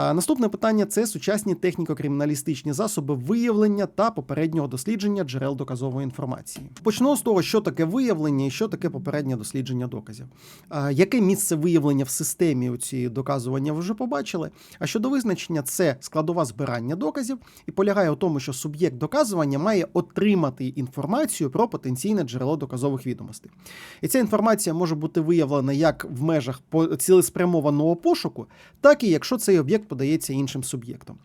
Наступне питання це сучасні техніко-криміналістичні засоби виявлення та попереднього дослідження джерел доказової інформації. Почну з того, що таке виявлення і що таке попереднє дослідження доказів. Яке місце виявлення в системі у цієї доказування ви вже побачили? А щодо визначення, це складова збирання доказів і полягає у тому, що суб'єкт доказування має отримати інформацію про потенційне джерело доказових відомостей. І ця інформація може бути виявлена як в межах цілеспрямованого пошуку, так і якщо цей об'єкт подається іншим суб'єктом.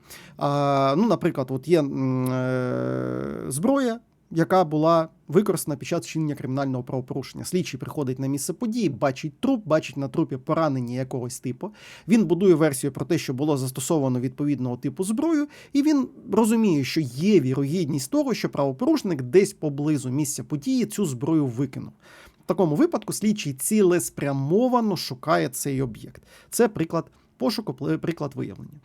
Ну, наприклад, от є е, зброя. Яка була використана під час вчинення кримінального правопорушення. Слідчий приходить на місце події, бачить труп, бачить на трупі поранення якогось типу. Він будує версію про те, що було застосовано відповідного типу зброю, і він розуміє, що є вірогідність того, що правопорушник десь поблизу місця події цю зброю викинув. В такому випадку слідчий цілеспрямовано шукає цей об'єкт. Це приклад пошуку, приклад виявлення.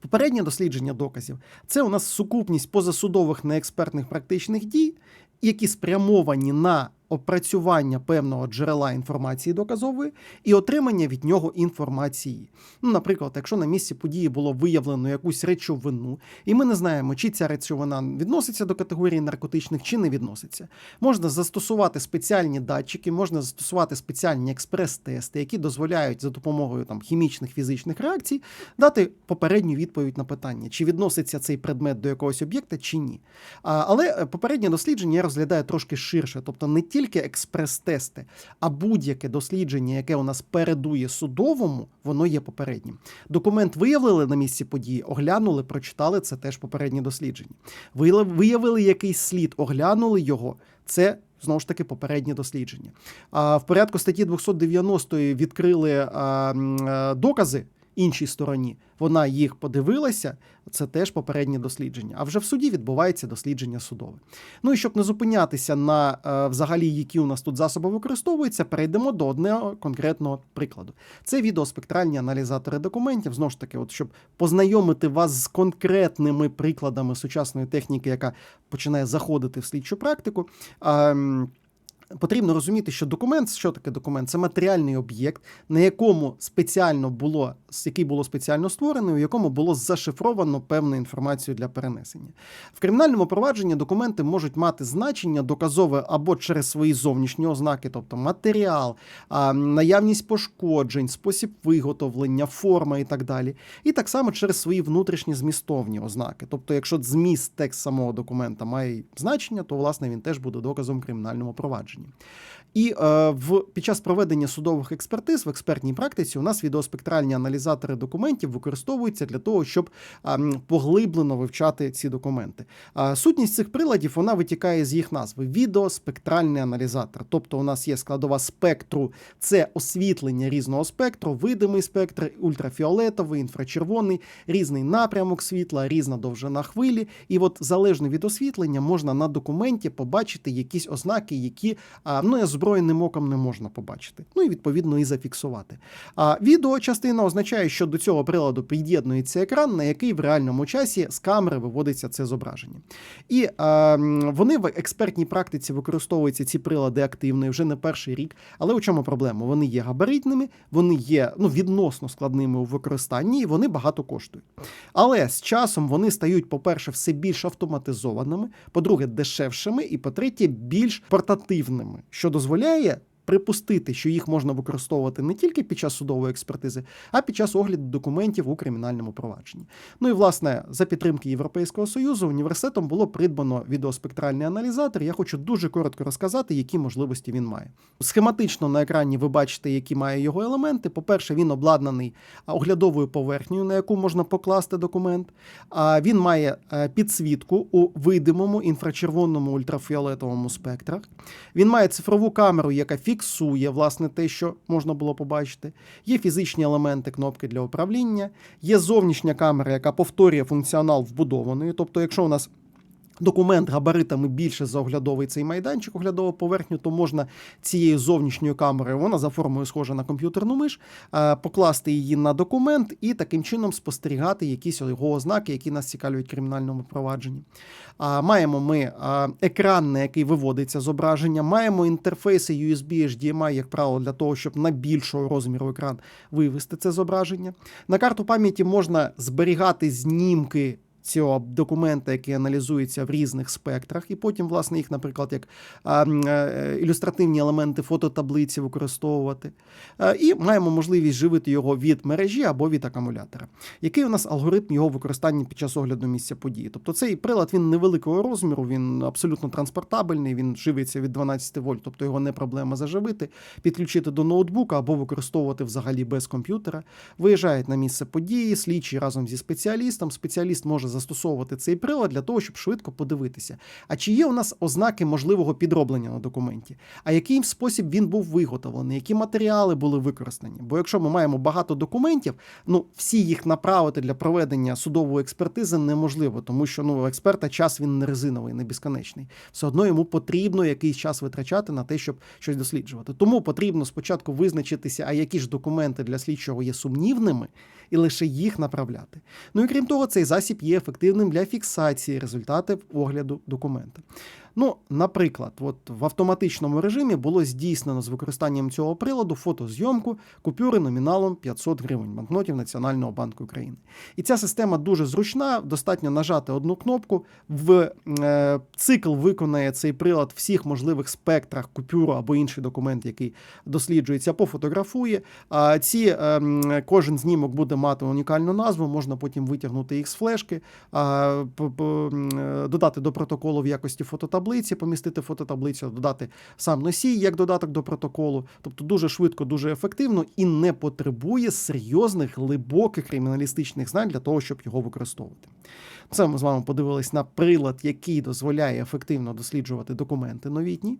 Попереднє дослідження доказів це у нас сукупність позасудових неекспертних практичних дій, які спрямовані на опрацювання певного джерела інформації доказової і отримання від нього інформації. Ну, наприклад, якщо на місці події було виявлено якусь речовину, і ми не знаємо, чи ця речовина відноситься до категорії наркотичних, чи не відноситься, можна застосувати спеціальні датчики, можна застосувати спеціальні експрес-тести, які дозволяють за допомогою там хімічних фізичних реакцій дати попередню відповідь на питання, чи відноситься цей предмет до якогось об'єкта, чи ні. А, але е, попереднє дослідження я розглядаю трошки ширше, тобто не тільки експрес-тести, а будь-яке дослідження, яке у нас передує судовому, воно є попереднім. Документ виявили на місці події, оглянули, прочитали це теж попереднє дослідження. Виявили якийсь слід, оглянули його. Це знову ж таки попереднє дослідження. А в порядку статті 290 відкрили е, докази іншій стороні. Вона їх подивилася. Це теж попереднє дослідження. А вже в суді відбувається дослідження судове. Ну і щоб не зупинятися на е, взагалі, які у нас тут засоби використовуються, перейдемо до одного конкретного прикладу. Це відеоспектральні аналізатори документів. Знову ж таки, от щоб познайомити вас з конкретними прикладами сучасної техніки, яка починає заходити в слідчу практику. Потрібно розуміти, що документ, що таке документ? Це матеріальний об'єкт, на якому спеціально було, який було спеціально створений, у якому було зашифровано певну інформацію для перенесення. В кримінальному провадженні документи можуть мати значення доказове або через свої зовнішні ознаки, тобто матеріал, наявність пошкоджень, спосіб виготовлення, форма і так далі. І так само через свої внутрішні змістовні ознаки. Тобто, якщо зміст текст самого документа має значення, то власне він теж буде доказом кримінальному провадженні. Німеччині. І е, в під час проведення судових експертиз в експертній практиці у нас відеоспектральні аналізатори документів використовуються для того, щоб м, поглиблено вивчати ці документи. А, сутність цих приладів вона витікає з їх назви: відеоспектральний аналізатор. Тобто, у нас є складова спектру, це освітлення різного спектру, видимий спектр, ультрафіолетовий, інфрачервоний, різний напрямок світла, різна довжина хвилі. І от залежно від освітлення можна на документі побачити якісь ознаки, які а, ну, озброєним оком не можна побачити. Ну і відповідно і зафіксувати. А відеочастина означає, що до цього приладу під'єднується екран, на який в реальному часі з камери виводиться це зображення. І а, вони в експертній практиці використовуються ці прилади активно вже не перший рік. Але у чому проблема? Вони є габаритними, вони є ну, відносно складними у використанні, і вони багато коштують. Але з часом вони стають, по-перше, все більш автоматизованими, по-друге, дешевшими, і по-третє, більш портативними, що дозволяє дозволяє Припустити, що їх можна використовувати не тільки під час судової експертизи, а під час огляду документів у кримінальному провадженні. Ну і власне за підтримки Європейського союзу університетом було придбано відеоспектральний аналізатор. Я хочу дуже коротко розказати, які можливості він має. Схематично на екрані ви бачите, які має його елементи. По-перше, він обладнаний оглядовою поверхнею, на яку можна покласти документ. А він має е, підсвітку у видимому інфрачервоному ультрафіолетовому спектрах. Він має цифрову камеру, яка фіксує власне те, що можна було побачити. Є фізичні елементи кнопки для управління, є зовнішня камера, яка повторює функціонал вбудованої. Тобто, якщо у нас документ габаритами більше за оглядовий цей майданчик, оглядову поверхню, то можна цією зовнішньою камерою, вона за формою схожа на комп'ютерну миш, е, покласти її на документ і таким чином спостерігати якісь його ознаки, які нас цікавлять в кримінальному провадженні. Маємо ми екран, на який виводиться зображення, маємо інтерфейси USB, HDMI, як правило, для того, щоб на більшого розміру екран вивести це зображення. На карту пам'яті можна зберігати знімки. Цього документа, який аналізується в різних спектрах, і потім, власне, їх, наприклад, як е, ілюстративні елементи фототаблиці використовувати. А, і маємо можливість живити його від мережі або від акумулятора. Який у нас алгоритм його використання під час огляду місця події? Тобто цей прилад він невеликого розміру, він абсолютно транспортабельний, він живиться від 12 вольт, тобто його не проблема заживити, підключити до ноутбука або використовувати взагалі без комп'ютера. Виїжджають на місце події, слідчий разом зі спеціалістом. Спеціаліст може застосовувати цей прилад для того, щоб швидко подивитися. А чи є у нас ознаки можливого підроблення на документі? А який спосіб він був виготовлений, які матеріали були використані? Бо якщо ми маємо багато документів, ну всі їх направити для проведення судової експертизи неможливо, тому що ну експерта час він не резиновий, не безконечний. Все одно йому потрібно якийсь час витрачати на те, щоб щось досліджувати. Тому потрібно спочатку визначитися, а які ж документи для слідчого є сумнівними, і лише їх направляти. Ну і крім того, цей засіб є ефективним для фіксації результатів огляду документа. Ну, наприклад, от в автоматичному режимі було здійснено з використанням цього приладу фотозйомку купюри номіналом 500 гривень банкнотів Національного банку України. І ця система дуже зручна, достатньо нажати одну кнопку. В е, цикл виконає цей прилад всіх можливих спектрах купюру або інший документ, який досліджується, пофотографує. А ці е, кожен знімок буде мати унікальну назву, можна потім витягнути їх з флешки, е, додати до протоколу в якості фототаблиці, помістити фототаблицю, додати сам носій як додаток до протоколу. Тобто дуже швидко, дуже ефективно і не потребує серйозних глибоких криміналістичних знань для того, щоб його використовувати. Це ми з вами подивились на прилад, який дозволяє ефективно досліджувати документи новітні.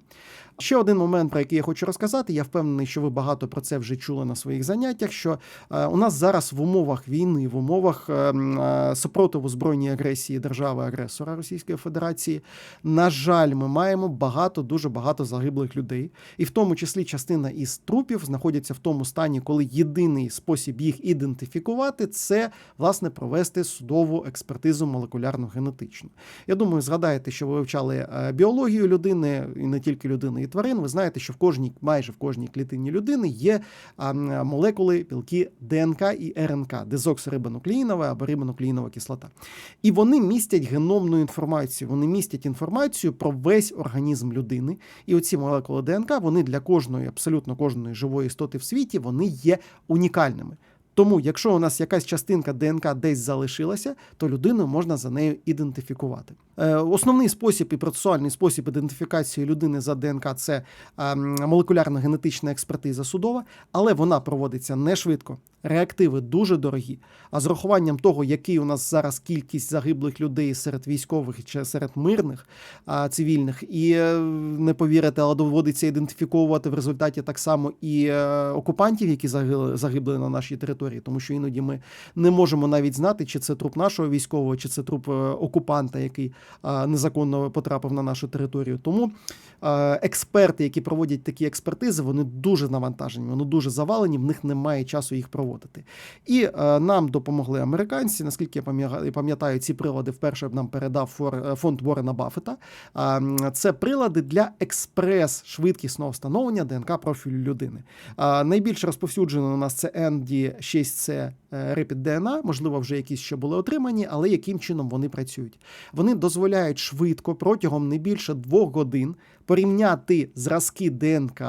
Ще один момент, про який я хочу розказати. Я впевнений, що ви багато про це вже чули на своїх заняттях. Що е, у нас зараз в умовах війни, в умовах е, е, супротиву збройній агресії держави-агресора Російської Федерації, на жаль, ми маємо багато, дуже багато загиблих людей, і в тому числі частина із трупів знаходяться в тому стані, коли єдиний спосіб їх ідентифікувати це власне провести судову експертизу молекулярну генетичну. Я думаю, згадаєте, що ви вивчали біологію людини і не тільки людини і тварин, ви знаєте, що в кожній, майже в кожній клітині людини є молекули білки ДНК і РНК, дезоксирибонуклеїнова або рибонуклеїнова кислота. І вони містять геномну інформацію, вони містять інформацію про весь організм людини. І оці молекули ДНК, вони для кожної, абсолютно кожної живої істоти в світі, вони є унікальними. Тому, якщо у нас якась частинка ДНК десь залишилася, то людину можна за нею ідентифікувати. Е, Основний спосіб і процесуальний спосіб ідентифікації людини за ДНК це е, молекулярна генетична експертиза судова, але вона проводиться не швидко. Реактиви дуже дорогі. А з рахуванням того, який у нас зараз кількість загиблих людей серед військових чи серед мирних цивільних, і е, не повірите, але доводиться ідентифіковувати в результаті так само і е, окупантів, які загибли, загибли на нашій території, тому що іноді ми не можемо навіть знати, чи це труп нашого військового, чи це труп е, окупанта, який незаконно потрапив на нашу територію. Тому експерти, які проводять такі експертизи, вони дуже навантажені, вони дуже завалені, в них немає часу їх проводити проводити. І е, нам допомогли американці. Наскільки я пам'ятаю, ці прилади вперше нам передав фонд Ворена Баффета. Е, це прилади для експрес-швидкісного встановлення ДНК профілю людини. Е, найбільш розповсюджено у нас це ND6C Rapid DNA, можливо, вже якісь ще були отримані, але яким чином вони працюють? Вони дозволяють швидко протягом не більше двох годин порівняти зразки ДНК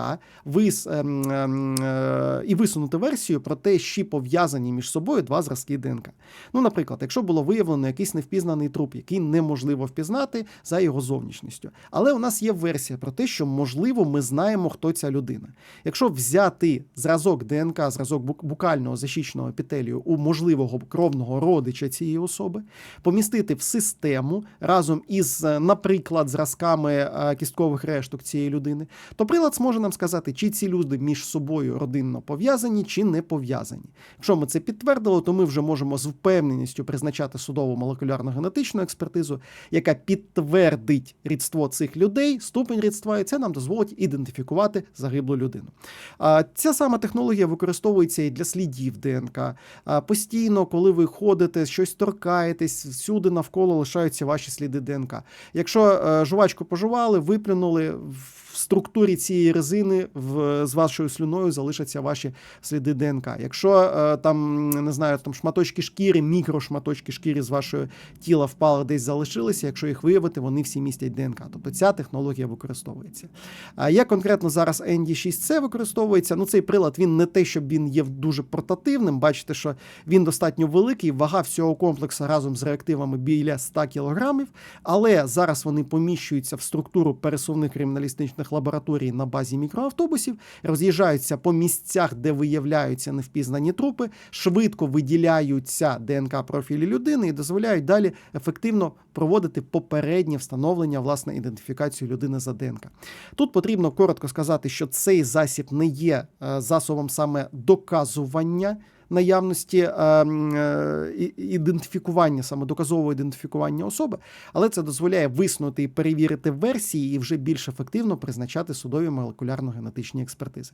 вис, ем, ем, е, і висунути версію про те, що пов'язані між собою два зразки ДНК. Ну, наприклад, якщо було виявлено якийсь невпізнаний труп, який неможливо впізнати за його зовнішністю. Але у нас є версія про те, що можливо ми знаємо, хто ця людина. Якщо взяти зразок ДНК, зразок букального защічного епітелію у можливого кровного родича цієї особи, помістити в систему разом із, наприклад, зразками е, кісткових решток цієї людини, то прилад зможе нам сказати, чи ці люди між собою родинно пов'язані, чи не пов'язані. Якщо ми це підтвердили, то ми вже можемо з впевненістю призначати судову молекулярну генетичну експертизу, яка підтвердить рідство цих людей, ступень рідства, і це нам дозволить ідентифікувати загиблу людину. А, Ця сама технологія використовується і для слідів ДНК. Постійно, коли ви ходите, щось торкаєтесь, всюди навколо лишаються ваші сліди ДНК. Якщо е, жувачку пожували, виплюнули в структурі цієї резини в, з вашою слюною залишаться ваші сліди ДНК. Якщо е, там не знаю, там шматочки шкіри, мікрошматочки шкіри з вашого тіла впали десь залишилися. Якщо їх виявити, вони всі містять ДНК. Тобто ця технологія використовується. А як конкретно зараз ND6C використовується? Ну цей прилад він не те, щоб він є дуже портативним. Бачите, що він достатньо великий, вага всього комплексу разом з реактивами біля 100 кг, але зараз вони поміщуються в структуру пересувних криміналістичних лабораторій на базі мікроавтобусів, роз'їжджаються по місцях, де виявляються невпізнані трупи, швидко виділяються ДНК профілі людини і дозволяють далі ефективно проводити попереднє встановлення власне ідентифікацію людини за ДНК. Тут потрібно коротко сказати, що цей засіб не є е, засобом саме доказування. Наявності е, е, ідентифікування, саме доказового ідентифікування особи, але це дозволяє виснути і перевірити версії і вже більш ефективно призначати судові молекулярно-генетичні експертизи.